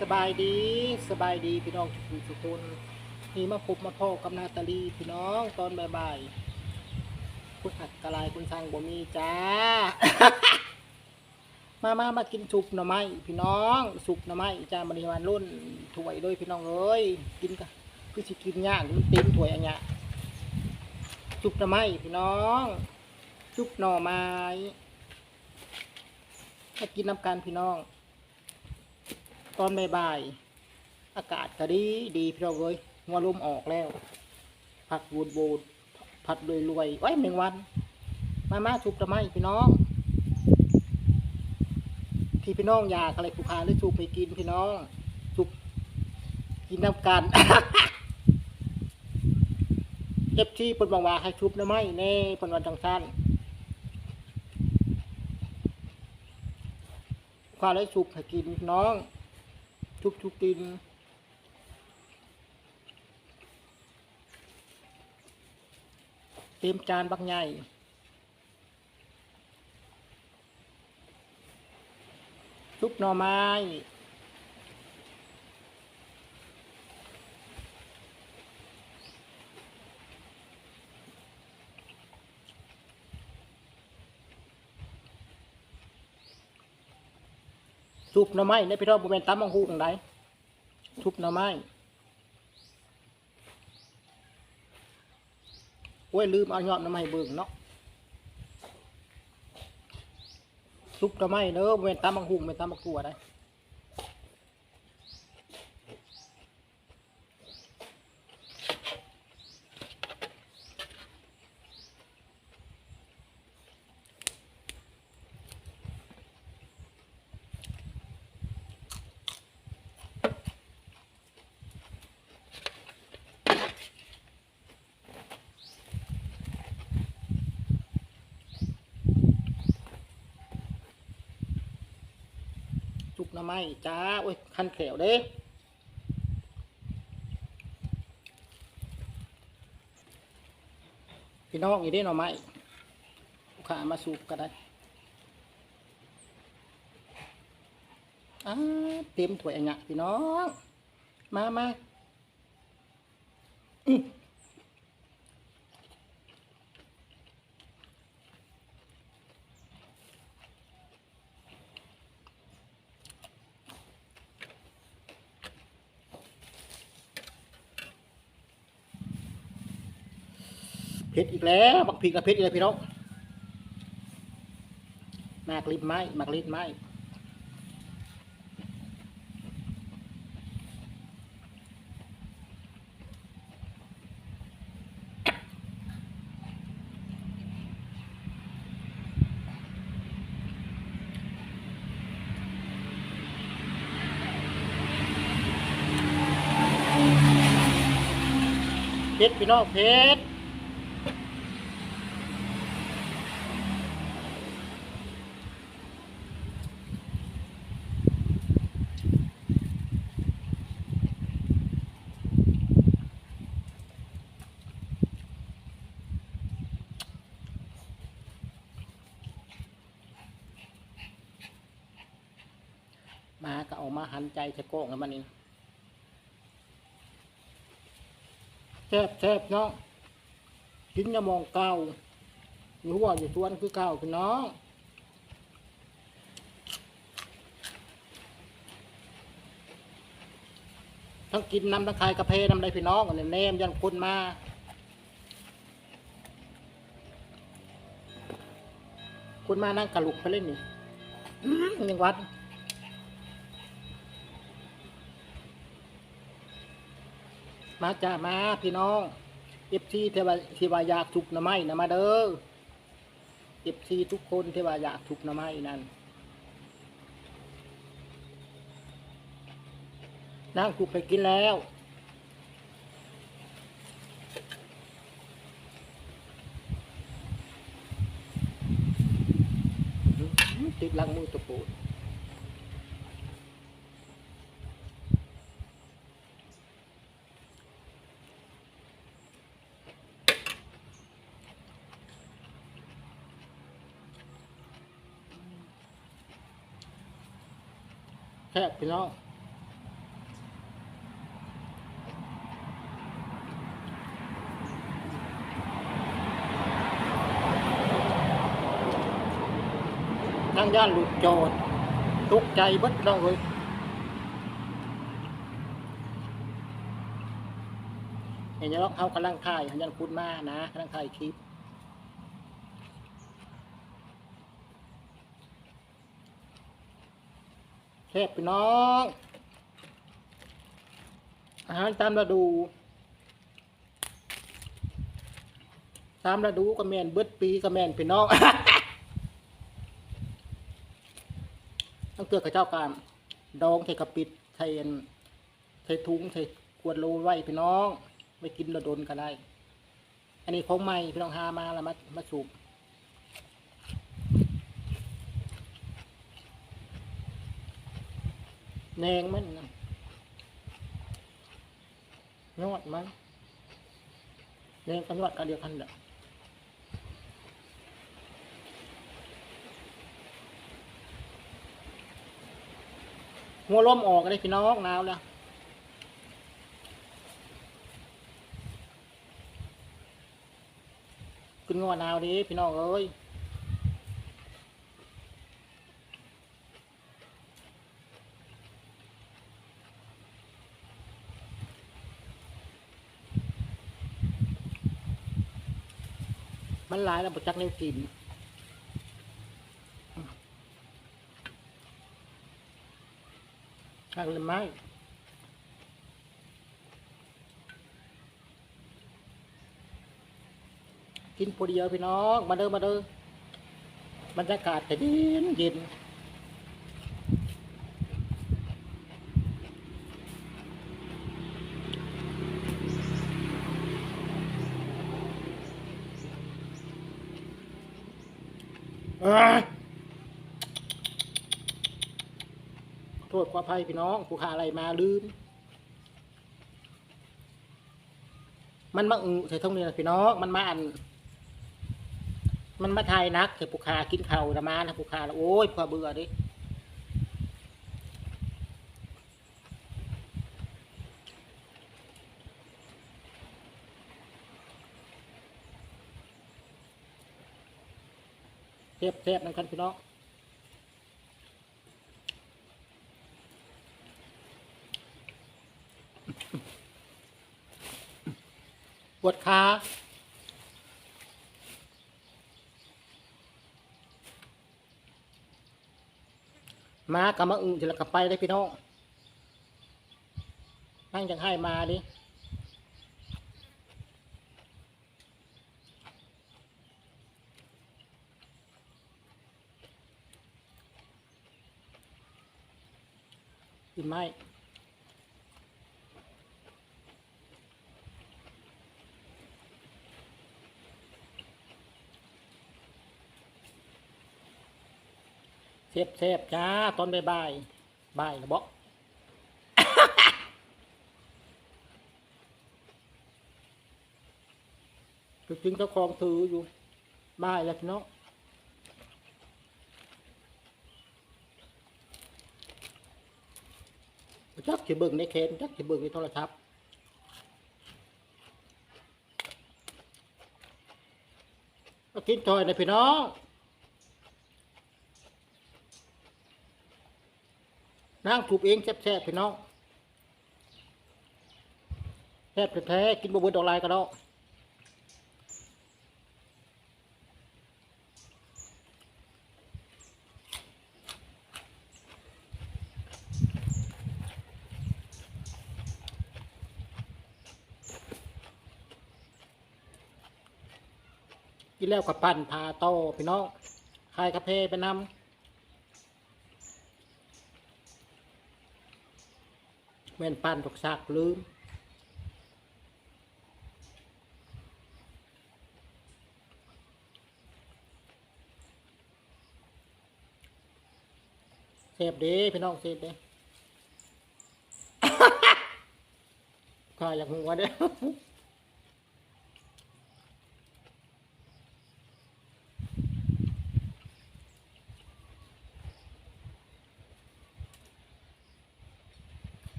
สบายดีสบายดีพี่น้องทุกทุกคนนี่มาพบมาพ่อกับนาตาลีพี่น้องตอนบ่ายๆคุณอัดกระลายคุณช่างบ่มีจ้า มามามากินสุปหน่อไม้พี่น้องสุปหน่อไม้จ้าบริวารรุ่นถ้วยเลยพี่น้องเอ้ยกินกันคือสิกินยากมันเต็มถ้วยอันเนี้ยสุปหน่อไม้พี่น้องสุปหน่อไม้มากินน้ำกันพี่น้อง ตอนบ่ายๆอากาศก็ดีดีพี่น้องเอ้ยหัวลมออกแล้ว ผักบูดบูดผัดรวยรวยไว้หนึ่งวัน มามาสุปหน่อไม้พี่น้อง พี่พี่น้องอยากอะไรผู้พาหรือสุปไปกินพี่น้องสุปกินน้ำกันเอฟที่ปิดบังว่าให้ชุบน้ำไม้แน่ปิดวันจังสั้นข้าวเลยสุปให้กินน้อง ทุกทุกตีนเต็มจานบักใหญ่ซุปหน่อไม้ ซุปหน่อไม้ในพี่น้องบุเป็นตำมังหูตรงไดซุปหน่อไม้โอ้ยลืมเอายอดหน่อไม้เบิ่งเนาะซุปหน่อไม้เด้อบุเป็นตำมังหูเป็นตำมังกัวได้ น่อไม้จ้าโอ้ยคันแขวเด้พี่น้องอีเด้หน่อไม้ลูกค้ามาสูบก็ได้อาเต็มถ้วยอันเนี้ยพี่น้อง มามาอื้อ ผ็ดอีกแล้วบักพริกกับเผ็ดอีกแล้วพี่น้องมากลิบไม้มากลิบไม้เผ็ดพี่น้องเผ็ดาก็เอามาหันใจจะโก้งแล้วมันนี่แทบแทบเนาะกินยามองเก่าอยู่หัวอยู่สวนคือเก่าพี่น้องทั้งกินน้ำทั้งขายกาแฟน้ำใดพี่น้องอันนี้แนมยันคนมาคนมานั่งกระลุกไปเล่นนี่ยังวัด มาจ้ามาพี่น้องเอฟซีเทวาเทวายาถูกน้ำไม้นะมาเด้อเอฟซีทุกคนเทวายาถูกน้ำไม้นั่นนั่งถูไปกินแล้วติดหลังมือตะ แค่พี่น้องทางด้านหลุดโจดตกใจบดต้องเลยเห็นแล้วเขากำลังถ่ายยันพุณมานะกำลังถ่ายคลิป เทพพี่น้อง อาหารตามฤดู ตามฤดูก็แมนเบิดปีก็แมนพี่น้องต้องเตือนกับเจ้าการดองใส่กระปิดใส่อันใส่ถุงใส่ขวดโลไว้พี่น้องไปกินระดนก็ได้ อันนี้ของใหม่พี่น้องหามาแล้วมามาสูบ แนงมันนะยอดมันแนงกับยอดกันเดียวกันเด้อหัวลมออกเลยพี่น้องหนาวแล้วขึ้นงัวหนาวดิพี่น้องเอ้ย มันหลายแล้วบจักนิ้วกินหักเลยไม้กินพอดีเยวพี่น้อง มาเด้อมาเด้อบรรยากาศแต่เย็นเย็นเอ้ยขอ โทษขออภัยพี่น้องผู้ขาอะไรมาลืม มันมาอึใส่ท่องนี้นะพี่น้องมันมาอัน มันมาทายนักแต่ผู้ขากินเข่าละมานะผู้ขาแล้วโอ้ยพอเบื่อดิ เทบเทบนั่นกันพี่น้องปวดขามากับมาอึ่งจะละกับไปได้พี่น้องนั่งจังให้มาดิ กินไหมเซฟเซฟจ้า ตอนบ่ายบ่ายบ่ายนะบอกจริงๆเจ้าของถืออยู่บ่ายแล้วพี่น้อง จักจะเบิ่งในเคนจักจะเบิ่งในโทรศัพท์เอากินจอยนะพี่น้องนั่งถูกเองแซ่บๆพี่น้องแซ่บแท้ๆกินบะเบิดดอกลายก็ได้ กินแล้วกับปั่นพาโตพี่น้องคายกาแฟไปนำแม่นปั้นตกซากลืมเสพเด้พี่น้องเสพเด้ข้าอยากหัวเด้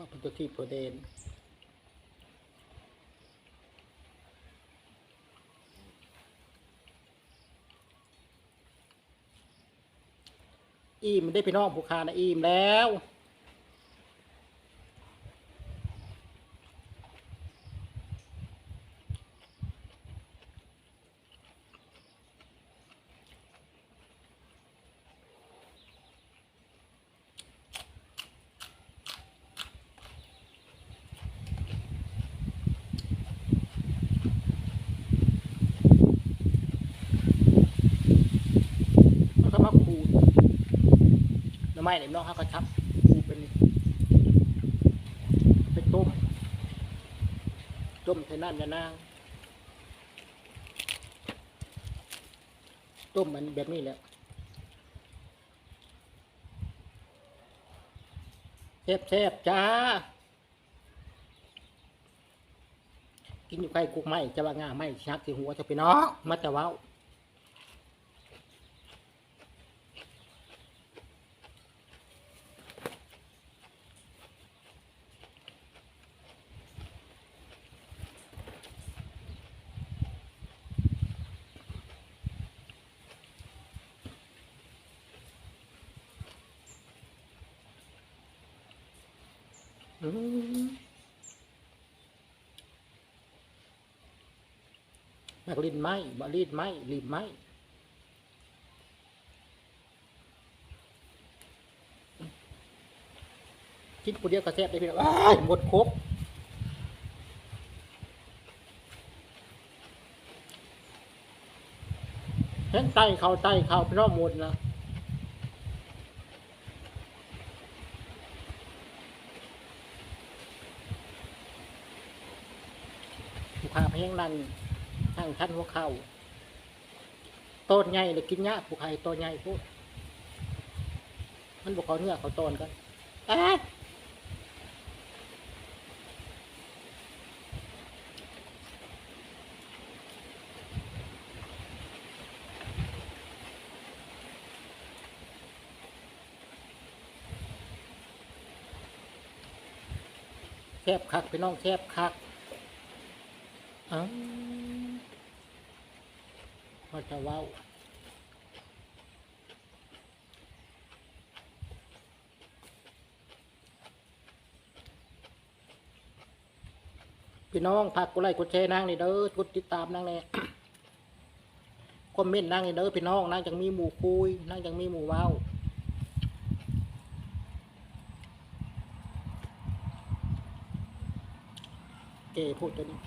มาพุทธที่โปรเดนอิ่มได้พี่น้องผู้คานะอิ่มแล้วแล้วก็มาขูดหน้ำไม้เนี่ยน้องเขาก็ชับขูเป็นไปต้ม ต้มใส่น้ำยานางต้มมันแบบนี้แหละแซ่บๆจ้า กินอยู่ใกล้กุกไม้จะว่างาไม้ชักที่หัวจะไปน้องมาแต่ว้า มนักลิ้นไม้บรีดไม้รีบไม้กินคนเดียวก็แซบได้พี่น้องอ้ายหมดครบเห็นไตเขาไตเขาพี่น้องหมดนะ ลูกค้งนันทั้งชั้นหัวเข่าต้นใหญ่เลยกินยากผู้ใครต้นใหญ่พูดมันบอกเขาเนื้อเขาต้นกันเอ๊ะแคบคักพี่น้องแคบคัก อ้าพอจะเว้าพี่น้องผักกดไลค์กดแชร์นั่งนี่เด้อกดติดตามนั่งเนี่ยคอมเมนต์นั่งนี่เด้อพี่น้องนั่งจังมีหมู่คุยนั่งจังมีหมู่เว้าเก๋พูดตัวนี้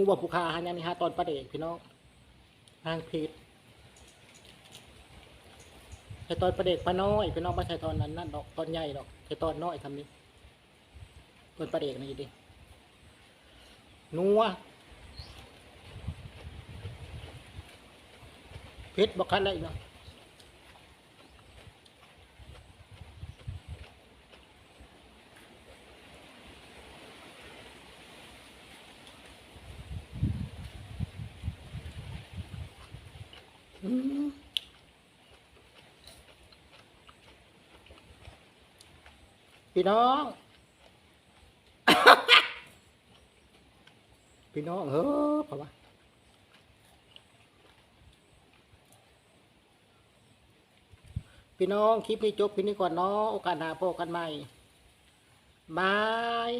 ผู้บอกผู้ค้าหันยันนี่ฮะตอนประเด็กพี่น้องทางพีดใช้ตอนประเดกปลาน้อยพี่น้องไม่ใช่ตอนนั้นนั่นดอกตอนใหญ่ดอกใช้ตอนน้อยทำนี้ตอนประเดกนี่ดินัวเพชรบอกคันอะไรเนาะอืม พี่น้อง พี่น้องเฮ้อเพราะว่าพี่น้องคลิปนี้จบพี่นี้ก่อนเนาะโอกาสหน้าพบกันใหม่บาย